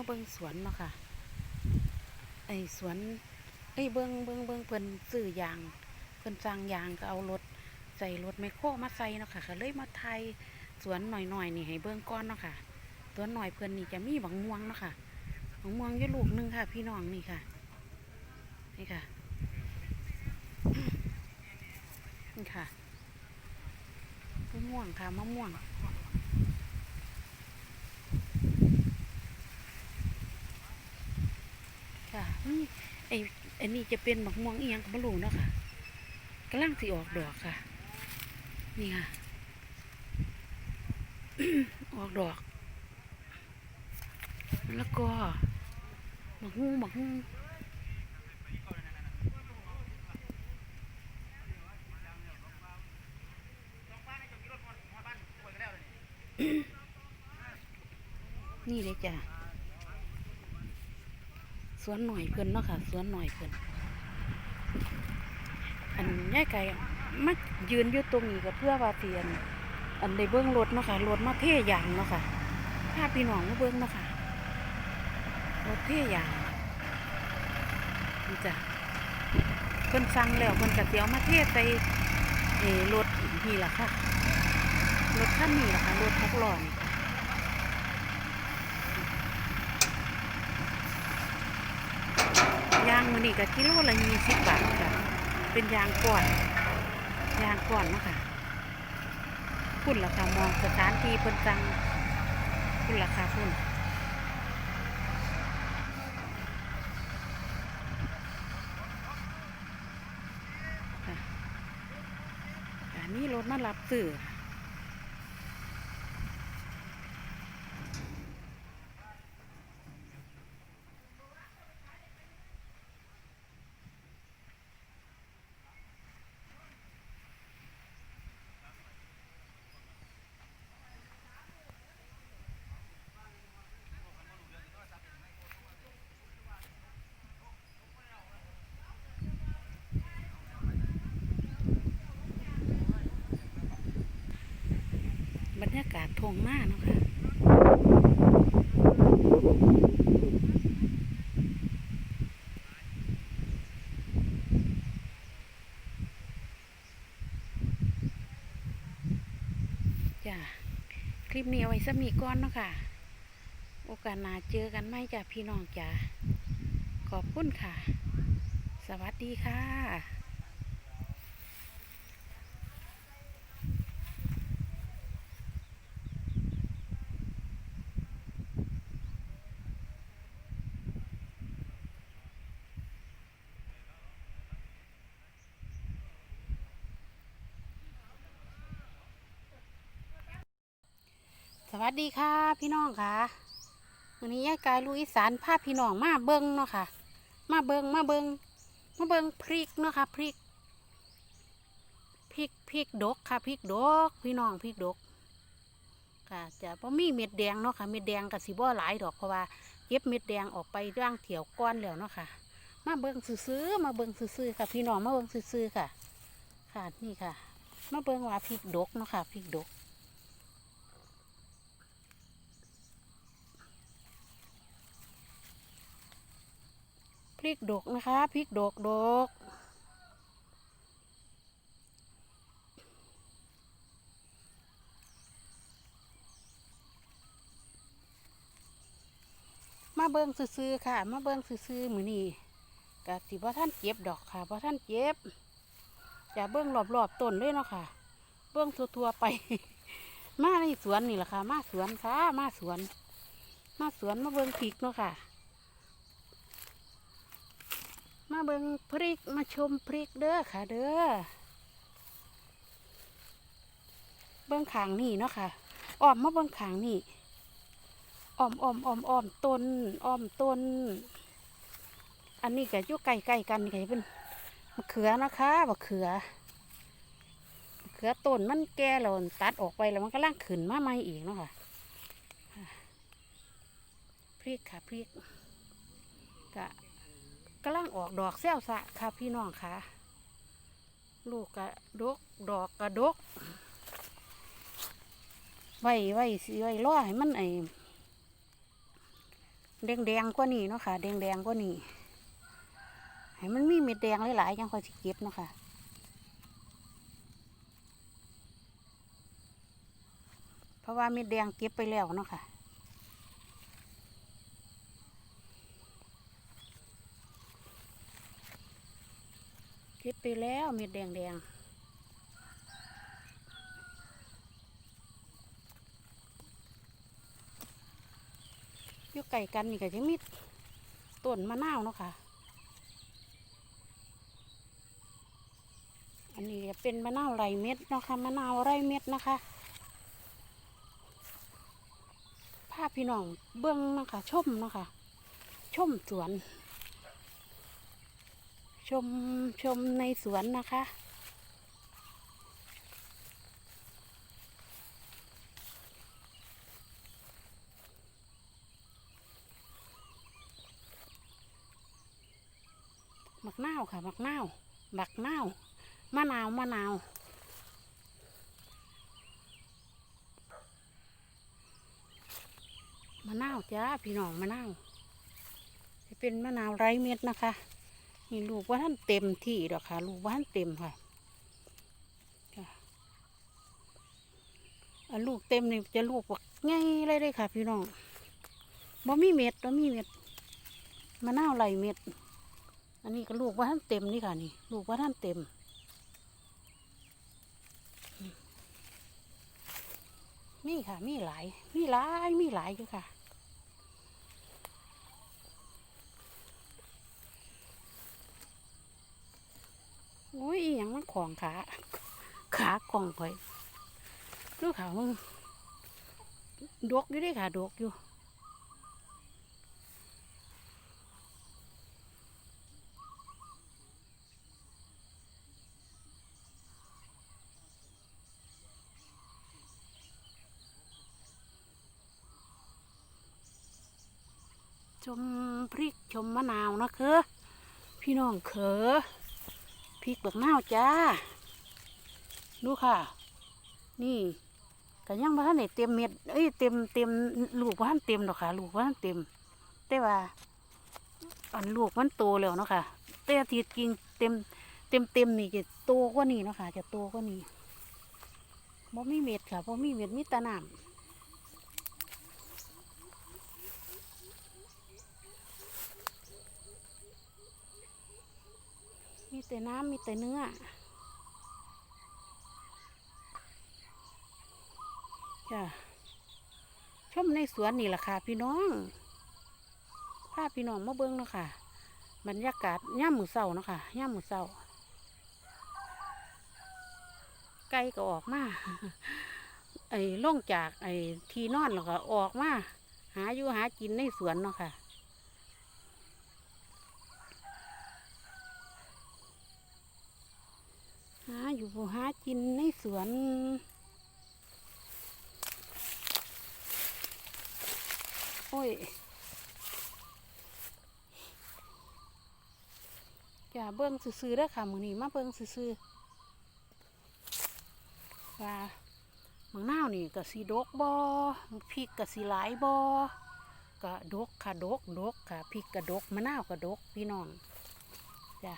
มาเบิ่งสวนเนาะค่ะ ไอ้สวนไอ้เบิ่งเบิ่งเบิ่งเพิ่นซื้อยาง เพิ่นสั่งยางก็เอารถใส่รถแมโครมาใส่เนาะค่ะก็เลยมาไทยสวนหน่อยๆนี่ให้เบิ่งก่อนเนาะค่ะสวนหน่อยเพิ่นนี่จะมีบักม่วงเนาะค่ะบักม่วงยู่ลูกนึงค่ะ พี่น้องนี่ค่ะ นี่ค่ะ นี่ค่ะมะม่วงค่ะมะม่วง ค่ะนี่ ไอ้ไอ้นี่จะเป็นบักม่วงเอียงก็บ่รู้เนาะค่ะกำลังสิออกดอกค่ะ นี่ค่ะ ออกดอกแล้วก็บักฮุ้งบักฮุ้งนี่เลยจ้ะ วนหน่อยเพิ่นเนาะค่ะ สวนหน่อยเพิ่นอันยายไก่มายืนอยู่ตรงนี้ก็เพื่อว่าเตียน อันได้เบิ้องรถเนาะค่ะรถมาเทยางเนาะค่ะพาพี่น้องมาเบิ้องเนาะค่ะรถเทยางนี่จ้ะเพิ่นสั่งแล้วเพิ่นก็สิเอามาเทใส่เออรถนี่ล่ะค่ะรถคันนี้ละค่ะรถหกล้อนี่ค่ะ ยาง มันนี่ก็กิโลละยี่สิบบาทค่ะ เป็นยางก่อน ยางก่อนเนาะค่ะพุ่นราคามองสถานที่เพิ่นจังพุ่นราคาพุ่นค่ะอันนี้รถมารับสื่อ ทงหน้าเนาะค่ะจ้ะคลิปนี้เอาไว้สมีก่อนเนาะค่ะ โอกาสหน้าเจอกันไหมจ้ะพี่น้องจ้ะขอบคุณค่ะ สวัสดีค่ะ สวัสดีค่ะพี่น้องค่ะวันนี้ยายกายลูกอีสานพาพพี่น้องมาเบิ้งเนาะค่ะ มาเบิ้งมาเบิ้งมาเบิ้งพริกเนาะค่ะพริกพริกพริกดกค่ะพริกดก พี่น้องพริกดกค่ะจะพอมีเม็ดแดงเนาะค่ะเม็ดแดงกับสีบ่หลายดอกเพราะว่าเก็บเม็ดแดงออกไปย่างเถี่ยวก้อนแล้วเนาะค่ะ มาเบิ้งซื้อมาเบิ้งซื้อค่ะ พี่น้องมาเบิ้งซื้อค่ะ ค่ะนี่ค่ะ มาเบิ้งว่าพริกดกเนาะค่ะพริกดก ริกดกนะคะพริกดกดกมาเบิ้งซื้อๆค่ะ มาเบิ้งซื้อๆมือนี่กะสิบ่าท่านเจ็บดอกค่ะบ่ท่านเจ็บจะเบิ้งรอบๆต้นเลยเนาะค่ะ เบิ้งทั่วๆไป มาในสวนนี่แหละค่ะ มาสวนค่ะ มาสวน มาสวนมาเบิ้งพริกเนาะค่ะ มาเบิงพริกมาชมพริกเด้อค่ะ เด้อเบิ้งขางนี่เนาะค่ะอ้อมมาเบิ้งขางนี่อ้อมอ้อมอ้อมอ้อมต้นอ้อมต้น อันนี้ก็อยู่ใกล้ใกล้ๆกันนี่ก็เป็นมะเขือนะคะมะเขือมะเขือต้นมันแก่แล้วตัดออกไปแล้วมันก็ล่างขึ้นมาใหม่อีกเนาะค่ะพริกค่ะพริกกะ กำลังออกดอกแซวสะค่ะพี่น้องค่ะ ลูกกระดก ดอกกระดก ไว้ไว้สิไว้รอให้มันไอแดงแดงกว่านี้เนาะค่ะ แดงแดงกว่านี้ให้มันมีเม็ดแดงหลายๆยังค่อยสิเก็บเนาะค่ะเพราะว่าเม็ดแดงเก็บไปแล้วเนาะค่ะ เก็บไป แล้วเม็ดแดงแดงๆอยู่ไก่กันนี่ก็จะมีต้นมะนาวเนาะค่ะ อันนี้จะเป็นมะนาวไรเม็ดเนาะค่ะมะนาวไรเม็ดนะคะภาพพี่น้องเบื้องเนาะคะชมเนาะค่ะชมสวน ชมชมในสวนนะคะ หมักนาวค่ะหมักนาวหมักนามะนาวมะนาวมะนาวจ้าพี่น้องมะนาวจะเป็นมะนาวไร้เม็ดนะคะ นี่ลูกว่าท่านเต็มที่ดอกค่ะ ลูกว่าท่านเต็มค่ะลูกเต็มนี่จะลูกแบบง่ายเลยเลยค่ะ พี่น้องบ่มีเม็ดบ่มีเม็ดมะนาวไหลเม็ด อันนี้ก็ลูกว่าท่านเต็มนี่ค่ะนี่ ลูกว่าท่านเต็มอืมมีค่ะ มีหลาย มีหลาย มีหลายอยู่ค่ะ อุ้ ยังมันของขา ขากล่องข่อยดูขามึงดกอยู่ด้ค่ะดกอยู่ชมพริกชมมะนาวนะคือพี่น้องเขอ ริกบักนาวจ้า ดูค่ะ นี่ก็ยังบ่ทันได้เต็มเม็ดเอ้ยเต็มเต็มลูกบ่ทันเต็มดอกค่ะ ลูกบ่ทันเต็ม แต่ว่า อันลูกมันโตแล้วเนาะค่ะ แต่ทีจริงเต็ม เต็มเต็มนี่จะโตกว่านี้เนาะค่ะ จะโตกว่านี้บ่มีเม็ดค่ะบ่มีเม็ดมีตะน้ำ มีแต่น้ำมีแต่เนื้อ จ้ะชมในสวนนี่แหละค่ะ พี่น้องพาพี่น้องมาเบิ้งเนาะค่ะ บรรยากาศย่ามมือเศร้าเนาะค่ะย่ามมือเศร้า ไก่ก็ออกมา ไอ้ล่งจากไอ้ที่นอนแล้วก็ออกมา หาอยู่หากินในสวนเนาะค่ะ หา อยู่หากินในสวนโอ้ยอย่าเบิ่งซื่อๆเด้อค่ะมื้อนี้มาเบิ่งซื่อๆว่ามังนาวนี่ก็สิดกบ่พริกก็สิหลายบ่ก็ดกค่ะดกดกค่ะพริกก็ดกมะนาวก็ดกพี่น้องจ้ะ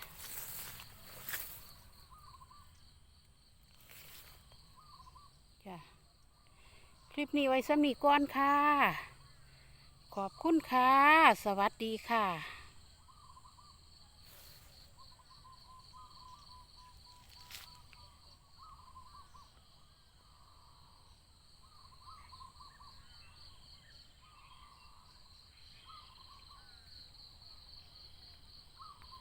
จ้ะคลิปนี้ไว้สำนีก่อนค่ะ ขอบคุณค่ะ สวัสดีค่ะ